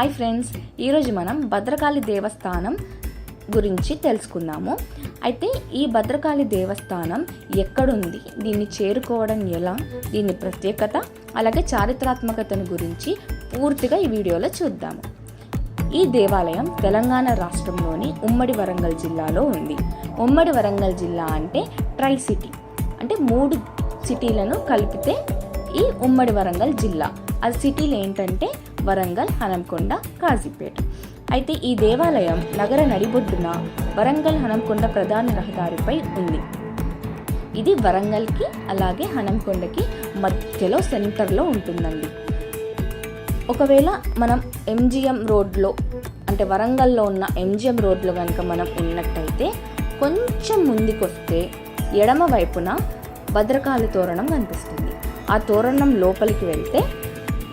Hi friends ఈరోజు మనం భద్రకాళి దేవస్థానం గురించి తెలుసుకుందాము. అయితే ఈ భద్రకాళి దేవస్థానం ఎక్కడుంది? దీన్ని చేరుకోవడం ఎలా? దీని ప్రత్యేకత అలాగే చారిత్రాత్మకతను గురించి పూర్తిగా ఈ వీడియోలో చూద్దాము. ఈ దేవాలయం తెలంగాణ రాష్ట్రంలోని ఉమ్మడి వరంగల్ జిల్లాలో ఉంది. ఉమ్మడి వరంగల్ జిల్లా అంటే ట్రై సిటీ అంటే మూడు సిటీలను కలిపితే ఈ ఉమ్మడి వరంగల్ జిల్లా. ఆ సిటీలు ఏంటంటే వరంగల్ హనంకొండ కాజీపేట. అయితే ఈ దేవాలయం నగర నడిబొడ్డున వరంగల్ హనంకొండ ప్రధాన రహదారిపై ఉంది. ఇది వరంగల్కి అలాగే హనంకొండకి మధ్యలో సెంటర్లో ఉంటుందండి. ఒకవేళ మనం ఎంజిఎం రోడ్లో అంటే వరంగల్లో ఉన్న ఎంజిఎం రోడ్లో కనుక మనం ఉన్నట్టయితే కొంచెం ముందుకొస్తే ఎడమ వైపున భద్రకాళి తోరణం కనిపిస్తుంది. ఆ తోరణం లోపలికి వెళ్తే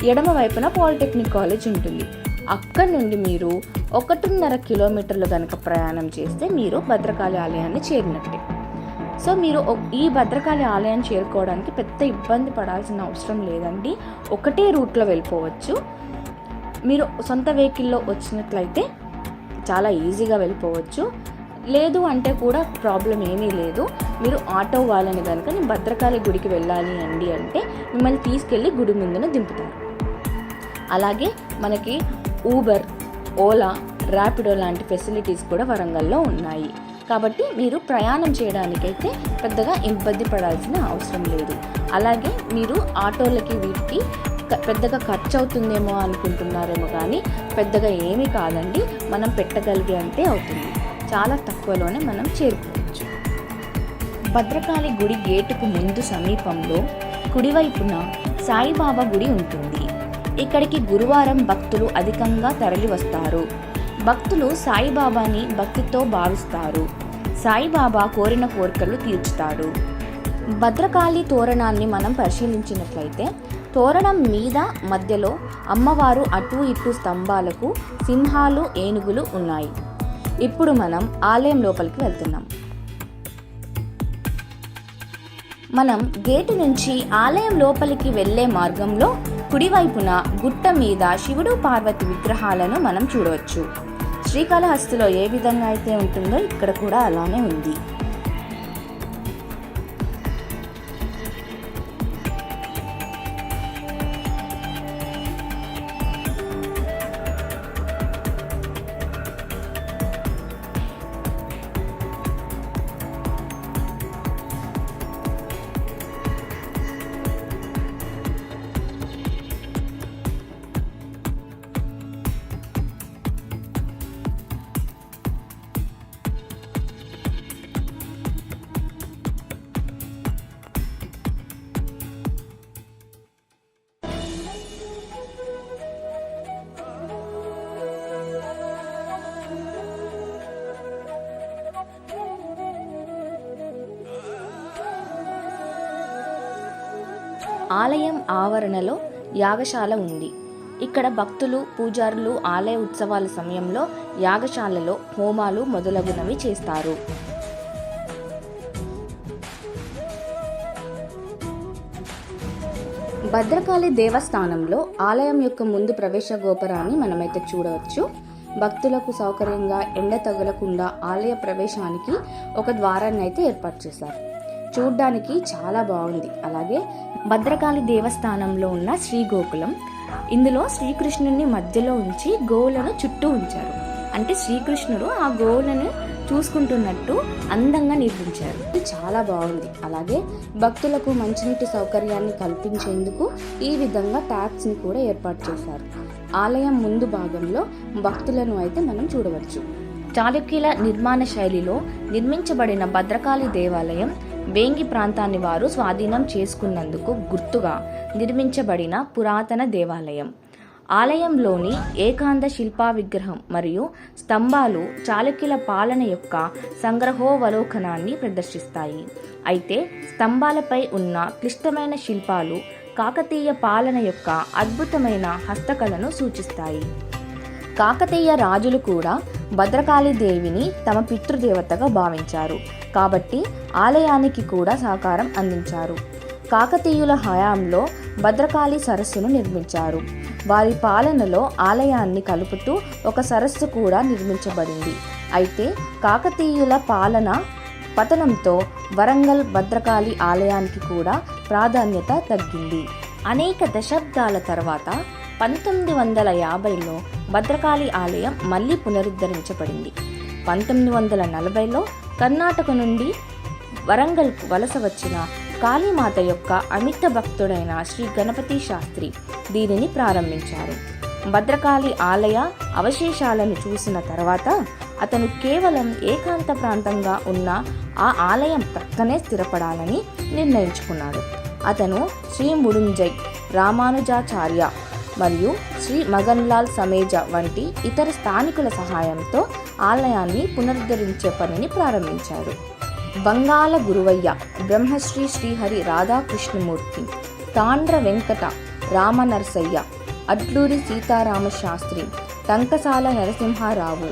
ఎడమ వైపున పాలిటెక్నిక్ కాలేజ్ ఉంటుంది. అక్కడి నుండి మీరు ఒకటిన్నర కిలోమీటర్లు కనుక ప్రయాణం చేస్తే మీరు భద్రకాళి ఆలయాన్ని చేరినట్టే. సో మీరు ఈ భద్రకాళి ఆలయం చేరుకోవడానికి పెద్ద ఇబ్బంది పడాల్సిన అవసరం లేదండి. ఒకటే రూట్లో వెళ్ళిపోవచ్చు. మీరు సొంత వెహికల్లో వచ్చినట్లయితే చాలా ఈజీగా వెళ్ళిపోవచ్చు. లేదు అంటే కూడా ప్రాబ్లం ఏమీ లేదు. మీరు ఆటో వాళ్ళని కనుక నేను భద్రకాళి గుడికి వెళ్ళాలి అండి అంటే మిమ్మల్ని తీసుకెళ్ళి గుడి ముందున దింపుతారు. అలాగే మనకి ఊబర్ ఓలా ర్యాపిడో లాంటి ఫెసిలిటీస్ కూడా వరంగల్లో ఉన్నాయి. కాబట్టి మీరు ప్రయాణం చేయడానికైతే పెద్దగా ఇబ్బంది పడాల్సిన అవసరం లేదు. అలాగే మీరు ఆటోలకి వీటికి పెద్దగా ఖర్చు అవుతుందేమో అనుకుంటున్నారేమో కానీ పెద్దగా ఏమీ కాదండి. మనం పెట్టగలిగే అంతే అవుతుంది. చాలా తక్కువలోనే మనం చేరుకోవచ్చు. భద్రకాళి గుడి గేటుకు ముందు సమీపంలో కుడివైపున సాయిబాబా గుడి ఉంటుంది. ఇక్కడికి గురువారం భక్తులు అధికంగా తరలి వస్తారు భక్తులు సాయిబాబాని భక్తితో భావిస్తారు. సాయిబాబా కోరిన కోరికలు తీర్చుతాడు. భద్రకాళి తోరణాన్ని మనం పరిశీలించినట్లయితే తోరణం మీద మధ్యలో అమ్మవారు అటు ఇటు స్తంభాలకు సింహాలు ఏనుగులు ఉన్నాయి. ఇప్పుడు మనం ఆలయం లోపలికి వెళ్తున్నాం. మనం గేటు నుంచి ఆలయం లోపలికి వెళ్ళే మార్గంలో కుడివైపున గుట్ట మీద శివుడు పార్వతి విగ్రహాలను మనం చూడవచ్చు. శ్రీకాళహస్తిలో ఏ విధంగా అయితే ఉంటుందో ఇక్కడ కూడా అలానే ఉంది. ఆలయం ఆవరణలో యాగశాల ఉంది. ఇక్కడ భక్తులు పూజారులు ఆలయ ఉత్సవాల సమయంలో యాగశాలలో హోమాలు మొదలగునవి చేస్తారు. భద్రకాళి దేవస్థానంలో ఆలయం యొక్క ముందు ప్రవేశ గోపురాన్ని మనమైతే చూడవచ్చు. భక్తులకు సౌకర్యంగా ఎండ తగలకుండా ఆలయ ప్రవేశానికి ఒక ద్వారాన్ని అయితే ఏర్పాటు చేశారు. చూడ్డానికి చాలా బాగుంది. అలాగే భద్రకాళి దేవస్థానంలో ఉన్న శ్రీగోకులం ఇందులో శ్రీకృష్ణుని మధ్యలో ఉంచి గోవులను చుట్టూ ఉంచారు. అంటే శ్రీకృష్ణుడు ఆ గోవులను చూసుకుంటున్నట్టు అందంగా నిర్మించారు. ఇది చాలా బాగుంది. అలాగే భక్తులకు మంచినీటి సౌకర్యాన్ని కల్పించేందుకు ఈ విధంగా ట్యాప్స్ని కూడా ఏర్పాటు చేశారు. ఆలయం ముందు భాగంలో భక్తులను అయితే మనం చూడవచ్చు. చాళుక్యుల నిర్మాణ శైలిలో నిర్మించబడిన భద్రకాళి దేవాలయం వేంగి ప్రాంతాన్ని వారు స్వాధీనం చేసుకున్నందుకు గుర్తుగా నిర్మించబడిన పురాతన దేవాలయం. ఆలయంలోని ఏకాంత శిల్పా విగ్రహం మరియు స్తంభాలు చాళుక్యుల పాలన యొక్క సంగ్రహోవలోకనాన్ని ప్రదర్శిస్తాయి. అయితే స్తంభాలపై ఉన్న క్లిష్టమైన శిల్పాలు కాకతీయ పాలన యొక్క అద్భుతమైన హస్తకళను సూచిస్తాయి. కాకతీయ రాజులు కూడా భద్రకాళి దేవిని తమ పితృదేవతగా భావించారు. కాబట్టి ఆలయానికి కూడా సహకారం అందించారు. కాకతీయుల హయాంలో భద్రకాళి సరస్సును నిర్మించారు. వారి పాలనలో ఆలయాన్ని కలుపుతూ ఒక సరస్సు కూడా నిర్మించబడింది. అయితే కాకతీయుల పాలన పతనంతో వరంగల్ భద్రకాళి ఆలయానికి కూడా ప్రాధాన్యత తగ్గింది. అనేక దశాబ్దాల తర్వాత పంతొమ్మిది వందల యాభైలో భద్రకాళి ఆలయం మళ్ళీ పునరుద్ధరించబడింది. పంతొమ్మిది వందల నలభైలో కర్ణాటక నుండి వరంగల్కు వలస వచ్చిన కాళీమాత యొక్క అమిత భక్తుడైన శ్రీ గణపతి శాస్త్రి దీనిని ప్రారంభించారు. భద్రకాళి ఆలయ అవశేషాలను చూసిన తర్వాత అతను కేవలం ఏకాంత ప్రాంతంగా ఉన్న ఆ ఆలయం పక్కనే స్థిరపడాలని నిర్ణయించుకున్నాడు. అతను శ్రీ ముడుంజై రామానుజాచార్య మరియు శ్రీ మగన్లాల్ సమేజ వంటి ఇతర స్థానికుల సహాయంతో ఆలయాన్ని పునరుద్ధరించే పనిని ప్రారంభించాడు బంగాల గురువయ్య బ్రహ్మశ్రీ శ్రీహరి రాధాకృష్ణమూర్తి తాండ్ర వెంకట రామనరసయ్య అడ్లూరి సీతారామ శాస్త్రి టంకసాల నరసింహారావు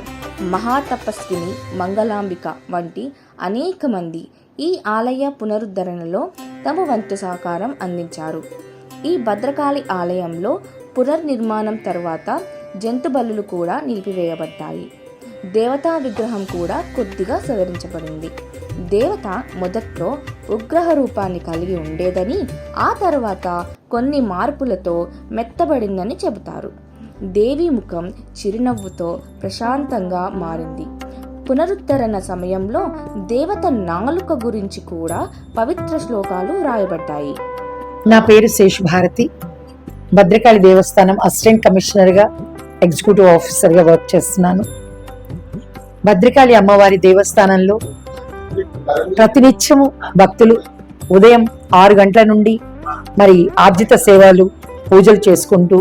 మహాతపస్విని మంగళాంబిక వంటి అనేక మంది ఈ ఆలయ పునరుద్ధరణలో తమ వంతు సహకారం అందించారు. ఈ భద్రకాళి ఆలయంలో పునర్నిర్మాణం తర్వాత జంతు బలులు కూడా నిలిపివేయబడ్డాయి. దేవతా విగ్రహం కూడా కొద్దిగా సవరించబడింది. దేవత మొదట్లో ఉగ్రహ రూపాన్ని కలిగి ఉండేదని ఆ తర్వాత కొన్ని మార్పులతో మెత్తబడిందని చెబుతారు. దేవి ముఖం చిరునవ్వుతో ప్రశాంతంగా మారింది. పునరుద్ధరణ సమయంలో దేవత నాలుక గురించి కూడా పవిత్ర శ్లోకాలు రాయబడ్డాయి. నా పేరు శేష్ భారతి. భద్రకాళి దేవస్థానం అసిస్టెంట్ కమిషనర్గా ఎగ్జిక్యూటివ్ ఆఫీసర్గా వర్క్ చేస్తున్నాను. భద్రకాళి అమ్మవారి దేవస్థానంలో ప్రతినిత్యము భక్తులు ఉదయం ఆరు గంటల నుండి మరి ఆర్జిత సేవలు పూజలు చేసుకుంటూ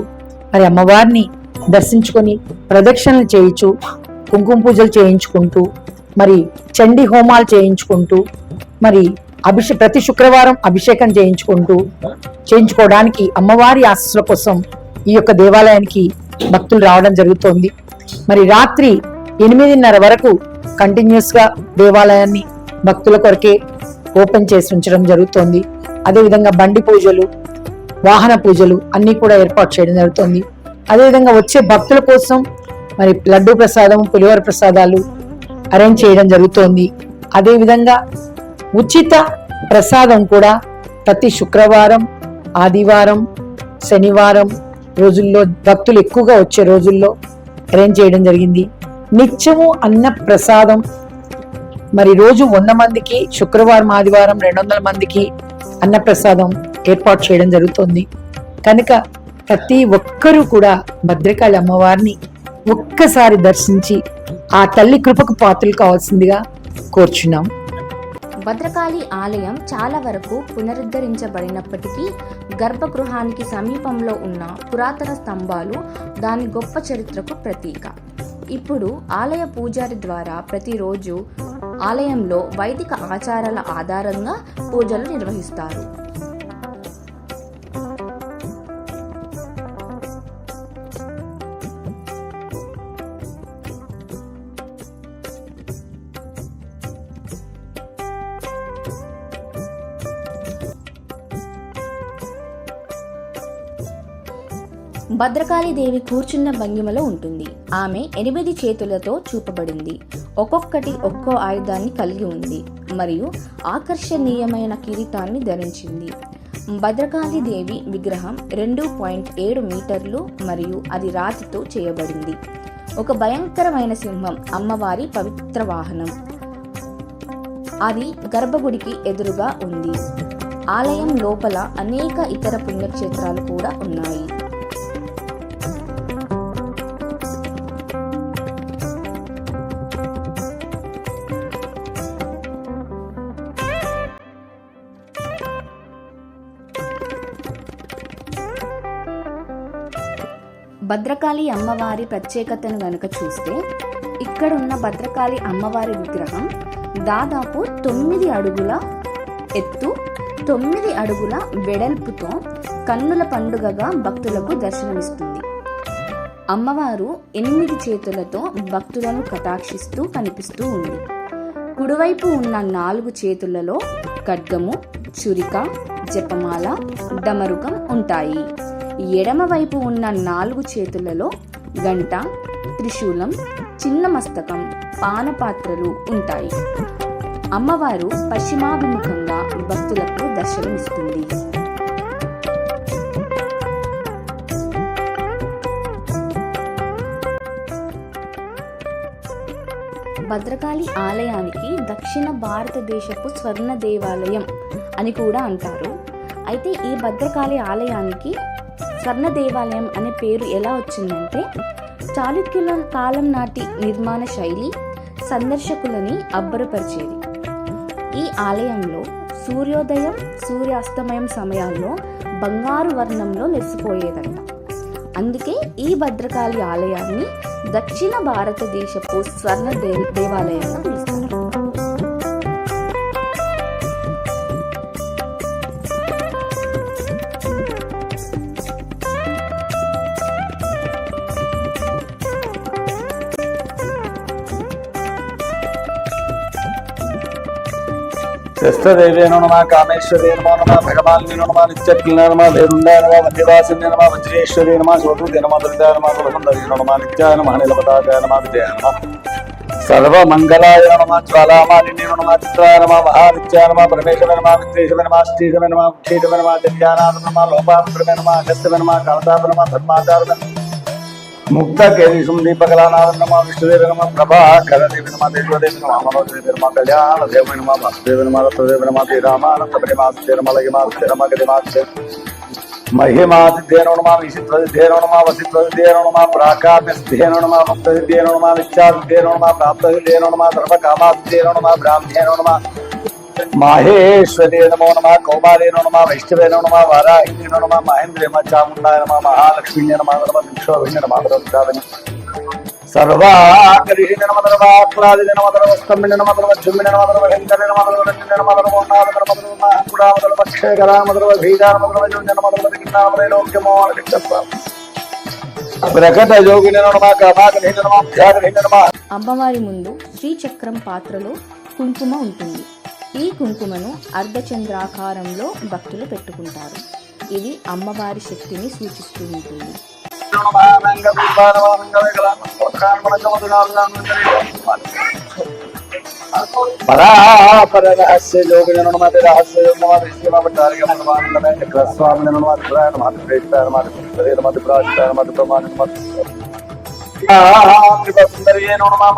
మరి అమ్మవారిని దర్శించుకొని ప్రదక్షిణలు చేయించు కుంకుమ పూజలు చేయించుకుంటూ మరి చండీ హోమాలు చేయించుకుంటూ మరి అభిషే ప్రతి శుక్రవారం అభిషేకం చేయించుకుంటూ చేయించుకోవడానికి అమ్మవారి ఆశస్సుల కోసం ఈ యొక్క దేవాలయానికి భక్తులు రావడం జరుగుతోంది. మరి రాత్రి ఎనిమిదిన్నర వరకు కంటిన్యూస్గా దేవాలయాన్ని భక్తుల కొరకే ఓపెన్ చేసి ఉంచడం జరుగుతోంది. అదేవిధంగా బండి పూజలు వాహన పూజలు అన్నీ కూడా ఏర్పాటు చేయడం జరుగుతుంది. అదేవిధంగా వచ్చే భక్తుల కోసం మరి లడ్డూ ప్రసాదం పులిహోర ప్రసాదాలు అరేంజ్ చేయడం జరుగుతోంది. అదేవిధంగా ఉచిత ప్రసాదం కూడా ప్రతి శుక్రవారం ఆదివారం శనివారం రోజుల్లో భక్తులు ఎక్కువగా వచ్చే రోజుల్లో అరేంజ్ చేయడం జరిగింది. నిత్యము అన్న ప్రసాదం మరి రోజు వంద మందికి శుక్రవారం ఆదివారం రెండు వందల మందికి అన్నప్రసాదం ఏర్పాటు చేయడం జరుగుతుంది. కనుక ప్రతి ఒక్కరూ కూడా భద్రకాళి అమ్మవారిని ఒక్కసారి దర్శించి ఆ తల్లి కృపకు పాత్రలు కావాల్సిందిగా కోరుచున్నాం. భద్రకాళి ఆలయం చాలా వరకు పునరుద్ధరించబడినప్పటికీ గర్భగృహానికి సమీపంలో ఉన్న పురాతన స్తంభాలు దాని గొప్ప చరిత్రకు ప్రతీక. ఇప్పుడు ఆలయ పూజారి ద్వారా ప్రతిరోజు ఆలయంలో వైదిక ఆచారాల ఆధారంగా పూజలు నిర్వహిస్తారు. భద్రకాళీదేవి కూర్చున్న భంగిమలో ఉంటుంది. ఆమె ఎనిమిది చేతులతో చూపబడింది. ఒక్కొక్కటి ఒక్కో ఆయుధాన్ని కలిగి ఉంది మరియు ఆకర్షణీయమైన కిరీటాన్ని ధరించింది. భద్రకాళి దేవి విగ్రహం రెండు పాయింట్ ఏడు మీటర్లు మరియు అది రాతితో చేయబడింది. ఒక భయంకరమైన సింహం అమ్మవారి పవిత్ర వాహనం. అది గర్భగుడికి ఎదురుగా ఉంది. ఆలయం లోపల అనేక ఇతర పుణ్యక్షేత్రాలు కూడా ఉన్నాయి. భద్రకాళి అమ్మవారి ప్రత్యేకతను గనుక చూస్తే ఇక్కడ ఉన్న భద్రకాళి అమ్మవారి విగ్రహం దాదాపు తొమ్మిది అడుగుల ఎత్తు తొమ్మిది అడుగుల వెడల్పుతో కన్నుల పండుగగా భక్తులకు దర్శనమిస్తుంది. అమ్మవారు ఎనిమిది చేతులతో భక్తులను కటాక్షిస్తూ కనిపిస్తూ ఉంది. కుడివైపు ఉన్న నాలుగు చేతులలో ఖడ్గము చురిక జపమాల డమరుకం ఉంటాయి. ఎడమవైపు ఉన్న నాలుగు చేతులలో గంట త్రిశూలం చిన్న మస్తకం పానపాత్రలు ఉంటాయి. అమ్మవారు పశ్చిమాభిముఖంగా భక్తులకు దర్శనమిస్తుంది. భద్రకాళి ఆలయానికి దక్షిణ భారతదేశపు స్వర్ణ దేవాలయం అని కూడా అంటారు. అయితే ఈ భద్రకాళి ఆలయానికి స్వర్ణ దేవాలయం అనే పేరు ఎలా వచ్చిందంటే చాళుక్యుల కాలం నాటి నిర్మాణ శైలి సందర్శకులని అబ్బరపరిచేది. ఈ ఆలయంలో సూర్యోదయం సూర్యాస్తమయం సమయాల్లో బంగారు వర్ణంలో మెరిసిపోయేదంట. అందుకే ఈ భద్రకాళి ఆలయాన్ని దక్షిణ భారతదేశపు స్వర్ణ దే దేవాలయంగా పిలుస్తారు. శస్త్రదేవే నమ కామేశ్వరే నమో నమ భగవాన్ని నమ నిత్యకిల నమ వేరుండాయ నమ వంద్యవాసిని నమ వజ్రేశ్వరి నమ శోభృతి నమ దుర్గాయ నమ కులసుందరి నమ నిత్యాయ నమ నీలపతాకాయ నమ విజయ నమ సర్వమంగళాయ నమ జ్వాలామాలిని నమ చిత్రాయ నమ మహానిత్యాయ నమ పరమేశ్వర నమ నమ శ్రీశవ నమ నమ నమ నమ నమ నమ ధర్మాచార నమ ముక్త కేశం దీపకలానాథ నమ విష్ణుదేవ నమ ప్రభాకర దేవి నమ దేవదేవి నమ మనోదేవి నమ కళ్యాణ దేవి నమ వసుదేవ నమ రత్నదేవి నమ శ్రీరామానంద పరిమాస్తే నమ లగిమాస్తే నమ గదిమాస్తే మహిమాతిథ్యేనో నమ విశిత్వదిథ్యేనో నమ వసిత్వదిథ్యేనో నమ ప్రాకామ్యసిద్ధేనో నమ భక్తదిథ్యేనో నమ విచ్చాదిథ్యేనో నమ ప్రాప్తదిథ్యేనో నమ సర్వకామాదిథ్యేనో నమ బ్రాహ్మ్యేనో నమ మాహేశ్వరే నమో నమ కౌమారే నమ వైష్ణవే నమ వారాహిణి నమ మహేంద్రే చాముండాయ నమ మహాలక్ష్మీ నమ నమ దిక్షోభిని నమ ద్రవ్యావిని సర్వాకరిషి నమ సర్వాక్లాది నమ సర్వస్తమిని నమ సర్వజుమ్మిని నమ సర్వహింకరి నమ సర్వరంజని నమ సర్వోన్నాద నమ సర్వకుడా సర్వ పక్షేకరా నమ సర్వ నమ సర్వజుంజ నమ. అమ్మవారి ముందు శ్రీచక్రం పాత్రలో కుంకుమ ఉంటుంది. ఈ కుంకుమను అర్ధచంద్రాకారంలో భక్తులు పెట్టుకుంటారు. ఇది అమ్మవారి శక్తిని సూచిస్తూ ఉంటుంది. పరాపర రహస్య యోగిన నమతి రహస్య నమతి శివపటారిక మనవానందమే చక్రస్వామి నమతి ప్రాయ నమతి శరీర ప్రమాణ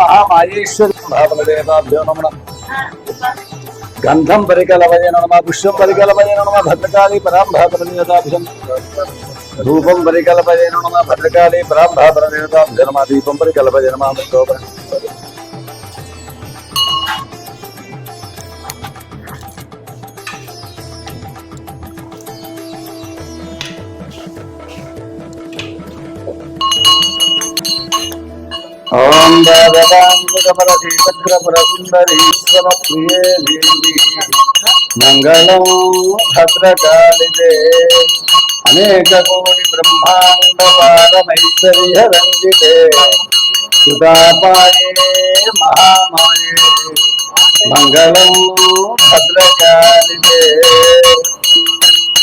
మహామాయేశ్వరి నమ గంధం పరికలవయ నమ పుష్పం పరికలవయ నమ భద్రకాళీ పరాం భాగవదేవతాభ్యం ధూపం పరికల్పయ నమ భద్రకాళీ పరాం దీపం పరికల్పయ నమ ఓం దేవతాంగురపరశీచక్రపురసుందరీశ్వర ప్రియే దేవి. మంగళం భద్రకాళిదే. అనేక కోటి బ్రహ్మాండ పారమైశ్వర్య రంజితే. సుధాపాయే మహామాయే. మంగళం భద్రకాళిదే.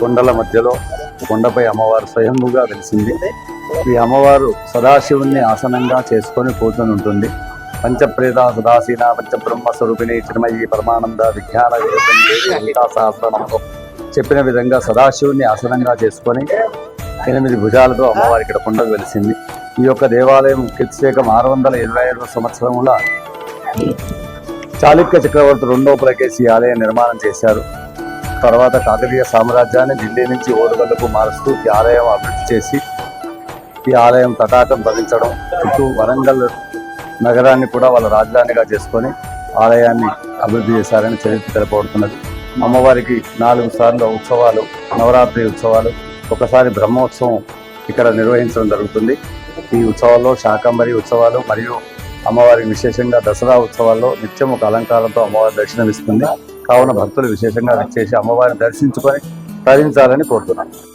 కొండల మధ్యలో కొండపై అమ్మవారు స్వయంభుగా వెలిసింది. ఈ అమ్మవారు సదాశివుణ్ణి ఆసనంగా చేసుకొని కూర్చొని ఉంటుంది పంచప్రేత సదాశీన పంచబ్రహ్మ స్వరూపిణి చిన్మయి పరమానంద విజ్ఞాన వివేకం దేవి సహస్రనామం చెప్పిన విధంగా సదాశివుణ్ణి ఆసనంగా చేసుకొని ఎనిమిది భుజాలతో అమ్మవారి ఇక్కడ కొండకు వెలిసింది. ఈ యొక్క దేవాలయం కీర్తిశేఖం ఆరు వందల ఇరవై ఐదవ సంవత్సరంలో చాళుక్య చక్రవర్తి రెండో పులకేసి ఆలయం నిర్మాణం చేశారు. తర్వాత కాకతీయ సామ్రాజ్యాన్ని ఢిల్లీ నుంచి ఓరుగల్లకు మారుస్తూ ఈ ఆలయం అభివృద్ధి చేసి ఈ ఆలయం తటాకం భరించడం చుట్టూ వరంగల్ నగరాన్ని కూడా వాళ్ళ రాజధానిగా చేసుకొని ఆలయాన్ని అభివృద్ధి చేశారని చరిత్ర తెలపబడుతున్నది. అమ్మవారికి నాలుగు సార్లు ఉత్సవాలు నవరాత్రి ఉత్సవాలు ఒకసారి బ్రహ్మోత్సవం ఇక్కడ నిర్వహించడం జరుగుతుంది. ఈ ఉత్సవాల్లో శాకంబరి ఉత్సవాలు మరియు అమ్మవారికి విశేషంగా దసరా ఉత్సవాల్లో నిత్యం ఒక అలంకారంతో అమ్మవారి దర్శనమిస్తుంది. కావున భక్తులు విశేషంగా చేసి అమ్మవారిని దర్శించుకొని తరించాలని కోరుతున్నాను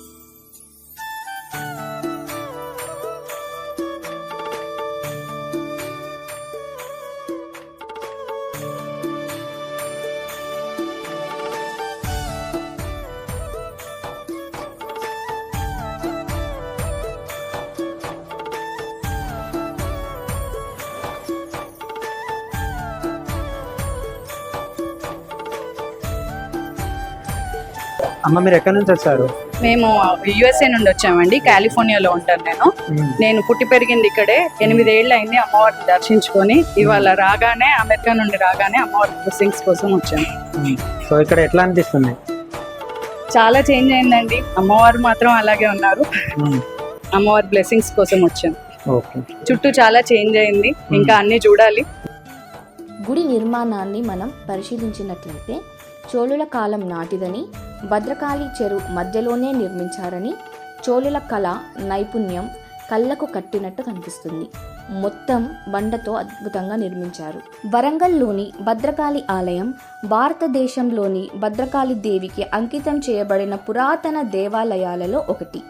అమ్మ మీరు ఎక్కడి నుంచి వచ్చారు? మేము యుఎస్ఏ నుండి వచ్చామండి. కాలిఫోర్నియాలో ఉంటాను నేను. నేను పుట్టి పెరిగింది ఇక్కడే. ఎనిమిదేళ్ళు అయింది అమ్మవారిని దర్శించుకొని. ఇవాళ రాగానే అమెరికా నుండి రాగానే అమ్మవారి బ్లెస్సింగ్స్ కోసం వచ్చాను. సో ఇక్కడ ఎట్లా అనిపిస్తుంది? చాలా చేంజ్ అయిందండి. అమ్మవారు మాత్రం అలాగే ఉన్నారు. అమ్మవారి బ్లెస్సింగ్స్ కోసం వచ్చాను. ఓకే. చుట్టూ చాలా చేంజ్ అయింది. ఇంకా అన్ని చూడాలి. గుడి నిర్మాణాన్ని మనం పరిశీలించినట్లయితే చోళుల కాలం నాటిదని భద్రకాళి చెరు మధ్యలోనే నిర్మించారని చోళుల కళ నైపుణ్యం కళ్ళకు కట్టినట్టు కనిపిస్తుంది. మొత్తం బండతో అద్భుతంగా నిర్మించారు. వరంగల్లోని భద్రకాళి ఆలయం భారతదేశంలోని భద్రకాళి దేవికి అంకితం చేయబడిన పురాతన దేవాలయాలలో ఒకటి.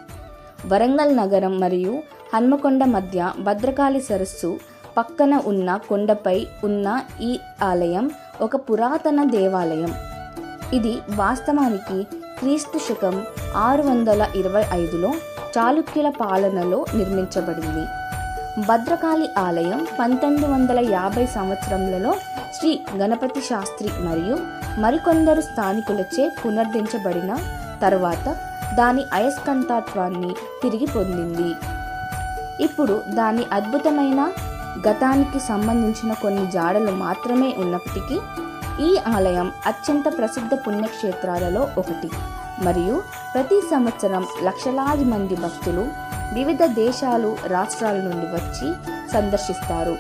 వరంగల్ నగరం మరియు హన్మకొండ మధ్య భద్రకాళి సరస్సు పక్కన ఉన్న కొండపై ఉన్న ఈ ఆలయం ఒక పురాతన దేవాలయం. ఇది వాస్తవానికి క్రీస్తు శకం ఆరు వందల ఇరవై ఐదులో చాళుక్యుల పాలనలో నిర్మించబడింది. భద్రకాళి ఆలయం పంతొమ్మిది వందల యాభై సంవత్సరంలో శ్రీ గణపతి శాస్త్రి మరియు మరికొందరు స్థానికులచే పునర్దించబడిన తరువాత దాని అయస్కంతత్వాన్ని తిరిగి పొందింది. ఇప్పుడు దాని అద్భుతమైన గతానికి సంబంధించిన కొన్ని జాడలు మాత్రమే ఉన్నప్పటికీ ఈ ఆలయం అత్యంత ప్రసిద్ధ పుణ్యక్షేత్రాలలో ఒకటి. మరియు ప్రతి సంవత్సరం లక్షలాది మంది భక్తులు వివిధ దేశాలు రాష్ట్రాల నుండి వచ్చి సందర్శిస్తారు.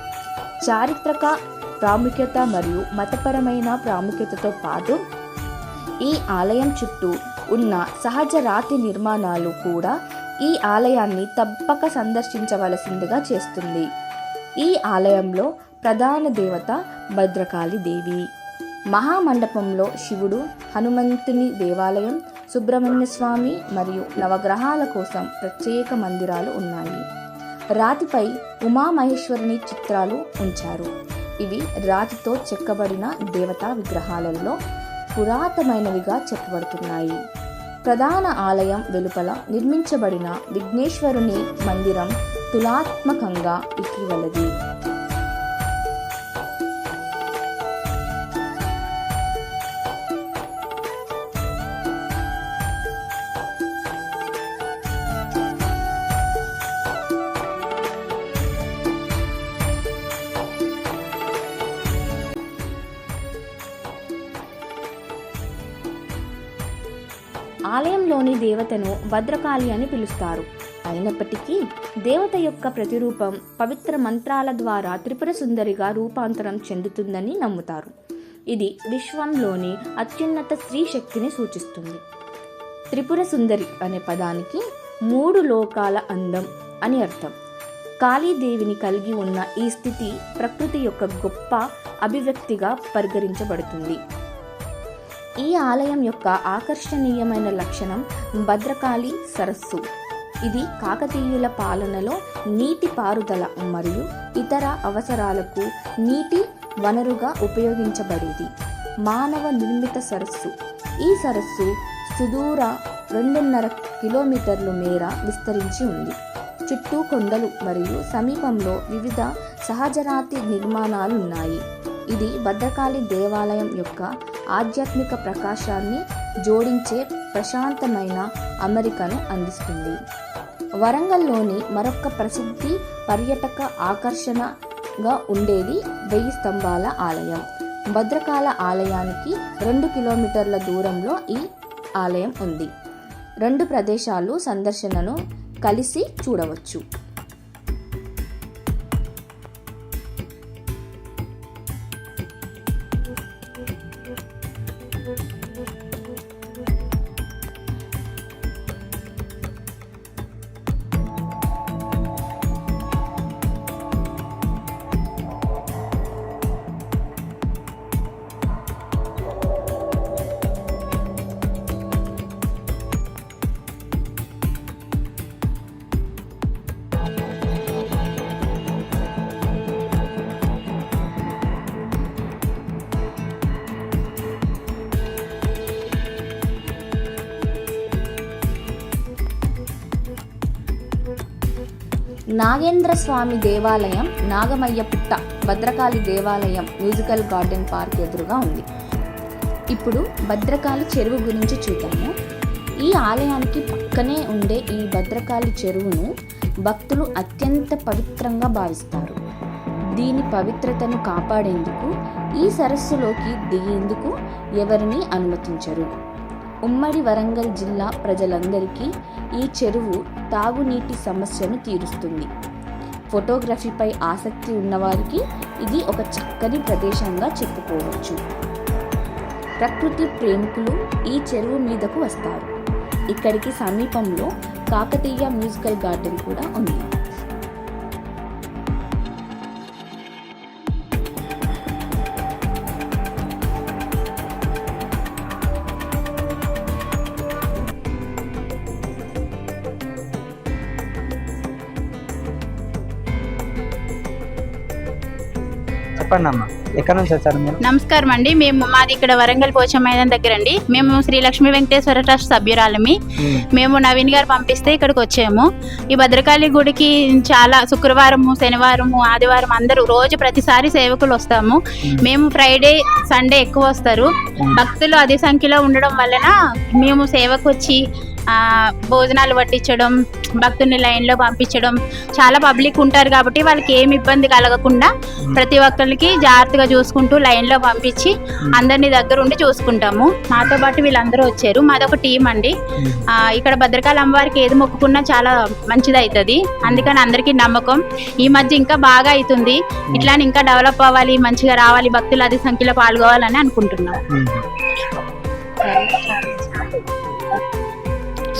చారిత్రక ప్రాముఖ్యత మరియు మతపరమైన ప్రాముఖ్యతతో పాటు ఈ ఆలయం చుట్టూ ఉన్న సహజ రాతి నిర్మాణాలు కూడా ఈ ఆలయాన్ని తప్పక సందర్శించవలసిందిగా చేస్తుంది. ఈ ఆలయంలో ప్రధాన దేవత భద్రకాళి దేవి. మహామండపంలో శివుడు హనుమంతుని దేవాలయం సుబ్రహ్మణ్య స్వామి మరియు నవగ్రహాల కోసం ప్రత్యేక మందిరాలు ఉన్నాయి. రాతిపై ఉమామహేశ్వరుని చిత్రాలు ఉంచారు. ఇవి రాతితో చెక్కబడిన దేవతా విగ్రహాలలో పురాతనమైనవిగా చెప్పబడుతున్నాయి. ప్రధాన ఆలయం వెలుపల నిర్మించబడిన విఘ్నేశ్వరుని మందిరం తులాత్మకంగా ఇటీవలది. భద్రకాళి అని పిలుస్తారు. అయినప్పటికీ దేవత యొక్క ప్రతిరూపం పవిత్ర మంత్రాల ద్వారా త్రిపుర సుందరిగా రూపాంతరం చెందుతుందని నమ్ముతారు. ఇది విశ్వంలోని అత్యున్నత స్త్రీ శక్తిని సూచిస్తుంది. త్రిపుర సుందరి అనే పదానికి మూడు లోకాల అందం అని అర్థం. కాళీదేవిని కలిగి ఉన్న ఈ స్థితి ప్రకృతి యొక్క గొప్ప అభివ్యక్తిగా పరిగణించబడుతుంది. ఈ ఆలయం యొక్క ఆకర్షణీయమైన లక్షణం భద్రకాళి సరస్సు. ఇది కాకతీయుల పాలనలో నీటి పారుదల మరియు ఇతర అవసరాలకు నీటి వనరుగా ఉపయోగించబడేది. మానవ నిర్మిత సరస్సు. ఈ సరస్సు సుదూర రెండున్నర కిలోమీటర్లు మేర విస్తరించి ఉంది. చుట్టూ కొండలు మరియు సమీపంలో వివిధ సహజరాతి నిర్మాణాలు ఉన్నాయి. ఇది భద్రకాళి దేవాలయం యొక్క ఆధ్యాత్మిక ప్రకాశాన్ని జోడించే ప్రశాంతమైన అమెరికను అందిస్తుంది. వరంగల్లోని మరొక ప్రసిద్ధి పర్యటక ఆకర్షణగా ఉండేది వెయ్యి స్తంభాల ఆలయం. భద్రకాళ ఆలయానికి రెండు కిలోమీటర్ల దూరంలో ఈ ఆలయం ఉంది. రెండు ప్రదేశాలు సందర్శనను కలిసి చూడవచ్చు. నాగేంద్ర స్వామి దేవాలయం నాగమయ్య పుట్ట భద్రకాళి దేవాలయం మ్యూజికల్ గార్డెన్ పార్క్ ఎదురుగా ఉంది. ఇప్పుడు భద్రకాళి చెరువు గురించి చూద్దాము. ఈ ఆలయానికి పక్కనే ఉండే ఈ భద్రకాళి చెరువును భక్తులు అత్యంత పవిత్రంగా భావిస్తారు. దీని పవిత్రతను కాపాడేందుకు ఈ సరస్సులోకి దిగేందుకు ఎవరిని అనుమతించరు? ఉమ్మడి వరంగల్ జిల్లా ప్రజలందరికీ ఈ చెరువు తాగునీటి సమస్యను తీరుస్తుంది. ఫోటోగ్రఫీపై ఆసక్తి ఉన్నవారికి ఇది ఒక చక్కని ప్రదేశంగా చెప్పుకోవచ్చు. ప్రకృతి ప్రేమికులు ఈ చెరువు మీదకు వస్తారు. ఇక్కడికి సమీపంలో కాకతీయ మ్యూజికల్ గార్డెన్ కూడా ఉంది. చెప్పండి అమ్మ ఎక్కడ నుంచి వచ్చారు మీరు? నమస్కారం అండి. మేము మాది ఇక్కడ వరంగల్ పోచం మైదాన్ దగ్గర అండి. మేము శ్రీ లక్ష్మీ వెంకటేశ్వర ట్రస్ట్ సభ్యురాలమి. మేము. నవీన్ గారు పంపిస్తే ఇక్కడికి వచ్చాము. ఈ భద్రకాళి గుడికి చాలా శుక్రవారము శనివారము ఆదివారం అందరూ రోజు ప్రతిసారి సేవకులు వస్తాము. మేము. ఫ్రైడే సండే ఎక్కువ వస్తారు. భక్తులు అధిక సంఖ్యలో ఉండడం వలన మేము సేవకు వచ్చి భోజనాలు వడ్డించడం భక్తుల్ని లైన్లో పంపించడం చాలా పబ్లిక్ ఉంటారు కాబట్టి వాళ్ళకి ఏమి ఇబ్బంది కలగకుండా ప్రతి ఒక్కరికి జాగ్రత్తగా చూసుకుంటూ లైన్లో పంపించి అందరినీ దగ్గర ఉండి చూసుకుంటాము. మాతో పాటు వీళ్ళందరూ వచ్చారు. మాది ఒక టీం అండి. ఇక్కడ భద్రకాళి అమ్మవారికి ఏది మొక్కుకున్నా చాలా మంచిది అవుతుంది అందుకని అందరికీ నమ్మకం. ఈ మధ్య ఇంకా బాగా అవుతుంది ఇట్లానే ఇంకా డెవలప్ అవ్వాలి మంచిగా రావాలి భక్తులు అధిక సంఖ్యలో పాల్గొవాలని అనుకుంటున్నాం.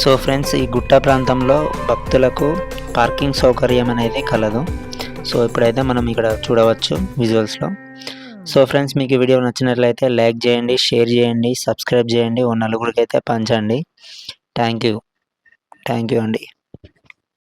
సో ఫ్రెండ్స్ ఈ గుట్ట ప్రాంతంలో భక్తులకు పార్కింగ్ సౌకర్యం అనేది కలదు. సో ఇప్పుడైతే మనం ఇక్కడ చూడవచ్చు విజువల్స్లో సో ఫ్రెండ్స్ మీకు వీడియో నచ్చినట్లయితే లైక్ చేయండి షేర్ చేయండి సబ్స్క్రైబ్ చేయండి ఓ నలుగురికి అయితే పంచండి. థ్యాంక్ యూ థ్యాంక్ యూ అండి.